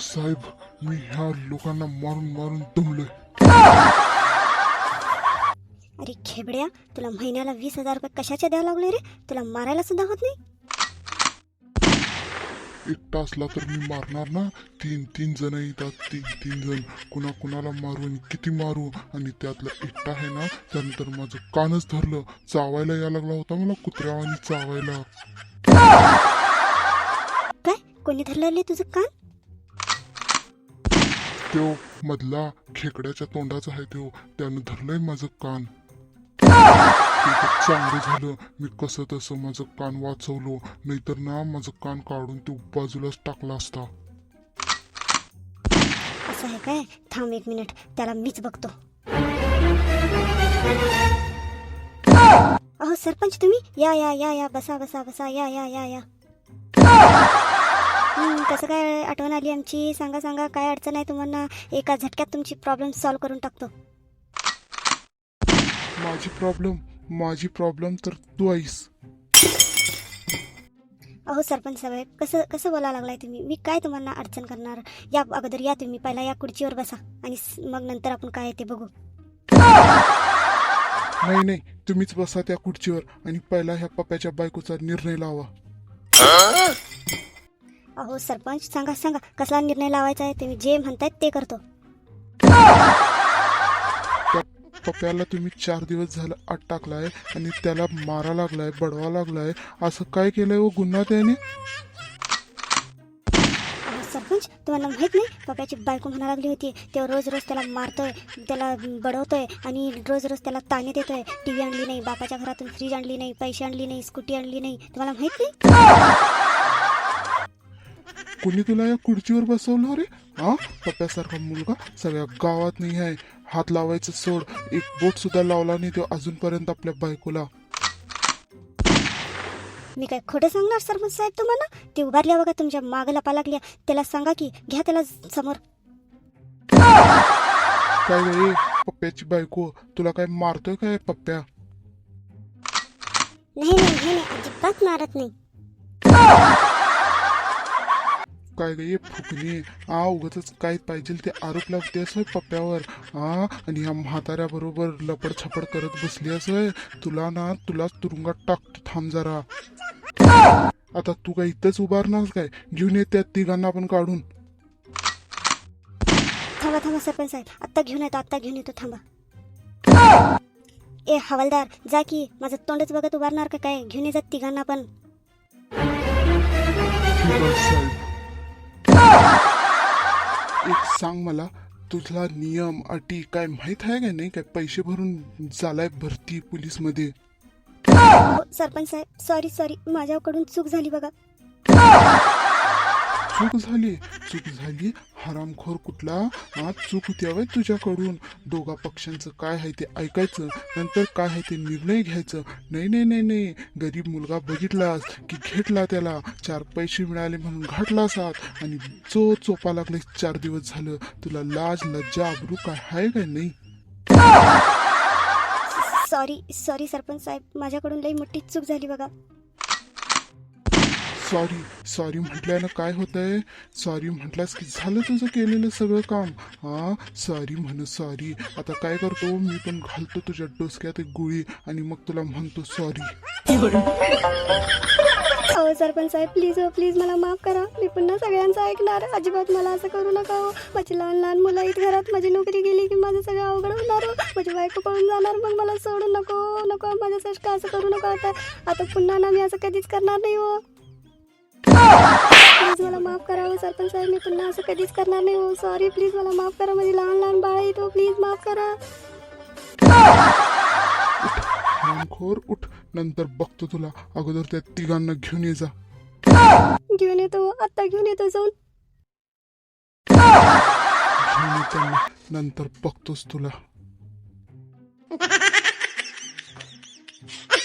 साहेब मी ह्या लोकांना मारून मारून दमलोय. अरे खेबड्या तुला महिन्याला वीस हजार रुपये कशाचे द्यावं लागले रे? तुला मारायला सुद्धा होत नाही. एकटा असला तर मी मारणार ना? तीन तीन जण येतात तीन तीन जण. कुणा कुणाला मारू आणि किती मारू? आणि त्यातला एकटा आहे ना? त्यानंतर माझं कानच धरलं. चावायला यायला लागला होता मला कुत्र्यावानी चावायला. कोणी धरलेले तुझं कान? तो मधला खेकड्याच्या तोंडाचा आहे तो त्यानं धरलंय माझं कान. ते तर चांगलं झालं. मी कसं तसं माझं कान वाचवलो. नाहीतर ना माझं कान काढून तो बाजूलाच टाकला असता. असं आहे काय? थांब एक मिनिट. त्याला मीच बघतो. अहो सरपंच तुम्ही? या या या या. बसा बसा बसा. या या या या. कसं काय आठवण आली आमची? सांगा सांगा काय अडचण आहे तुम्हाला? एका झटक्यात तुमची प्रॉब्लेम सॉल्व्ह करून टाकतो. माझी प्रॉब्लेम माझी प्रॉब्लेम तर तू आहेस. अहो सरपंच साहेब कसं कसं बोलायला लागलाय तुम्ही? मी काय तुम्हाला अडचण करणार? या अगोदर या तुम्ही पहिला या खुर्चीवर बसा. आणि मग नंतर आपण काय ते बघू. नाही नाही तुम्हीच बसा त्या खुर्चीवर आणि पहिला ह्या पप्याच्या बायकोचा निर्णय लावा. अहो सरपंच सांगा सांगा कसला निर्णय लावायचा आहे? तुम्ही जे म्हणतायत ते करतो. पप्याला तुम्ही चार दिवस झालं आत टाकलाय आणि त्याला मारा लागलाय बडवा लागलाय. असं काय केलंय व गुन्हा त्याने? सरपंच तुम्हाला माहीत नाही? पप्याची बायको म्हणा लागली होती. तेव्हा रोज रोज त्याला मारतोय त्याला बडवतोय आणि रोज रोज त्याला ताणे देतोय. टीव्ही आणली नाही बापाच्या घरातून फ्रीज आणली नाही पैसे आणली नाही स्कूटी आणली नाही. तुम्हाला माहीत नाही? कोणी तुला या खुर्चीवर बसवलं? रे हा? पप्यासारखा मुलगा सगळ्या गावात नाही आहे. हात लावायचं सोड. एक बोट सुद्धा लावला नाही तो अजूनपर्यंत आपल्या बायकोला. मी काय खोटं सांगणार सरपंच साहेब तुम्हाला? ते उभारल्या बघा तुमच्या मागं लपा लागल्या. त्याला सांगा की घ्या त्याला समोर. काय रे पप्प्याची बायको? तुला काय मारतोय काय पप्प्या? नाही नाही नाही नाही अजिबात मारत नाही. काय गे फुकणी. हा उगाच काय पाहिजे ते आरोप लावते असं पप्प्यावर. हा आणि ह्या म्हाताऱ्या बरोबर लपड छपड करत बसली असं. तुला ना तुलाच तुरुंगात टाकतो थांब जरा. आता तू काय इथंच उभारणार काय? घेऊन ये त्या तिघांना आपण काढून. थांबा थांबा सरपंच साहेब. आत्ता घेऊन येतो आत्ता घेऊन येतो थांबा. ए हवालदार जा की. माझं तोंडच बघत उभारणार का काय? घेऊन ये जा तिघांना पण. एक सांग मला तुझला नियम अटी काय माहीत आहे का नाही? काय पैसे भरून झालाय भरती पोलीसमध्ये सरपंच साहेब सॉरी सॉरी माझ्याकडून चूक झाली बघा. चूक झाली. चूक झाली. हरामखोर कुठला? हा चूक होती तुझ्याकडून. दोघा पक्षांचं काय आहे ते ऐकायचं. नंतर काय आहे ते निर्णय घ्यायचं. नाही नाही नाही नाही. गरीब मुलगा बघितलास की घेतला त्याला. चार पैसे मिळाले म्हणून घातलास आत. आणि जो चोपा लागले चार दिवस झालं. तुला लाज लज्जा अब्रू काय आहे काय नाही? सॉरी सॉरी सरपंच साहेब. माझ्याकडून लई मोठी चूक झाली बघा. सॉरी सॉरी म्हटल्यानं काय होतंय? सॉरी म्हटलास की झालं तुझं केलेलं सगळं काम. हा सॉरी म्हण सॉरी. आता काय करतो? मी पण घालतो तुझ्या डोसक्यात एक गोळी आणि मग तुला म्हणतो सॉरी. हो सरपंच साहेब प्लीज हो प्लीज मला माफ करा. मी पुन्हा सगळ्यांचं ऐकणार. अजिबात मला असं करू नका हो. माझी लहान लहान मुलं इथे घरात. माझी नोकरी गेली की माझं सगळं अवघड होणार हो. माझी बायको पळून जाणार मग मला सोडू नको नको. माझ्यासाठी का असं करू नको आता. आता पुन्हा ना मी असं कधीच करणार नाही हो. प्लीज मला माफ करा हो सरपंच साहेब मी पुन्हा असं कधीच करणार नाही हो. सॉरी प्लीज मला माफ करा. माझी लहान लहान बाळ हो प्लीज माफ करा. हरामखोर उठ नंतर बघतो तुला. अगोदर त्या तिघांना घेऊन ये जा. घेऊन येतो आत्ता घेऊन येतो जाऊन. घेऊन ये त्यांना नंतर बघतोस तुला.